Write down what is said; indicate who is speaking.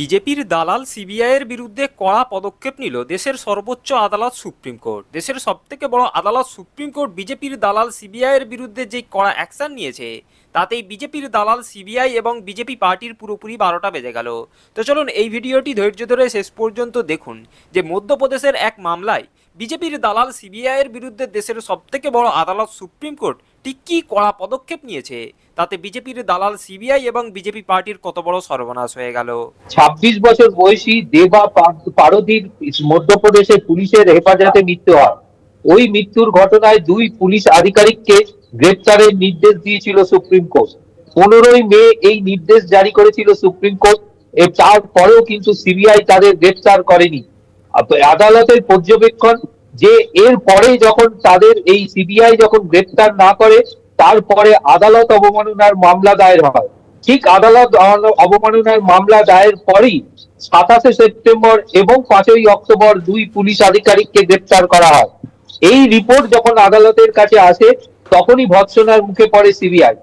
Speaker 1: বিজেপির দালাল সিবিআইয়ের বিরুদ্ধে কড়া পদক্ষেপ নিল দেশের সর্বোচ্চ আদালত সুপ্রিম কোর্ট। দেশের সবথেকে বড় আদালত সুপ্রিম কোর্ট বিজেপির দালাল সিবিআইয়ের বিরুদ্ধে যে কড়া অ্যাকশন নিয়েছে, তাতেই বিজেপির দালাল সিবিআই এবং বিজেপি পার্টির পুরোপুরি বারোটা বেজে গেল। তো চলুন এই ভিডিওটি ধৈর্য ধরে শেষ পর্যন্ত দেখুন যে মধ্যপ্রদেশের এক মামলায় বিজেপির দালাল সিবিআইয়ের বিরুদ্ধে দেশের সবথেকে বড় আদালত সুপ্রিম কোর্ট ঠিক কী কড়া পদক্ষেপ নিয়েছে? তাতে বিজেপির দালাল সিবিআই এবং বিজেপি পার্টির কত বড় সর্বনাশ হয়ে গেল?
Speaker 2: ছাব্বিশ বছর বয়সী দেবা পারদীর মধ্যপ্রদেশে পুলিশের হেফাজতে মৃত্যু হয়। ওই মৃত্যুর ঘটনায় দুই পুলিশ আধিকারিককে গ্রেপ্তারের নির্দেশ দিয়েছিল সুপ্রিম কোর্ট। পনেরোই মে এই নির্দেশ জারি করেছিল সুপ্রিম কোর্ট। তারপরেও কিন্তু সিবিআই তাদের গ্রেপ্তার করেনি। আদালতের পর্যবেক্ষণ যে এর পরে যখন তাদের এই সিবিআই যখন গ্রেপ্তার না করে, তারপরে আদালত অবমাননার মামলা দায়ের হয়। ঠিক আদালত অবমাননার মামলা দায়ের পরেই সাতাশে সেপ্টেম্বর এবং পাঁচই অক্টোবর দুই পুলিশ আধিকারিককে গ্রেপ্তার করা হয়। এই রিপোর্ট যখন আদালতের কাছে আসে, তখনই ভৎসনার মুখে পড়ে সিবিআই।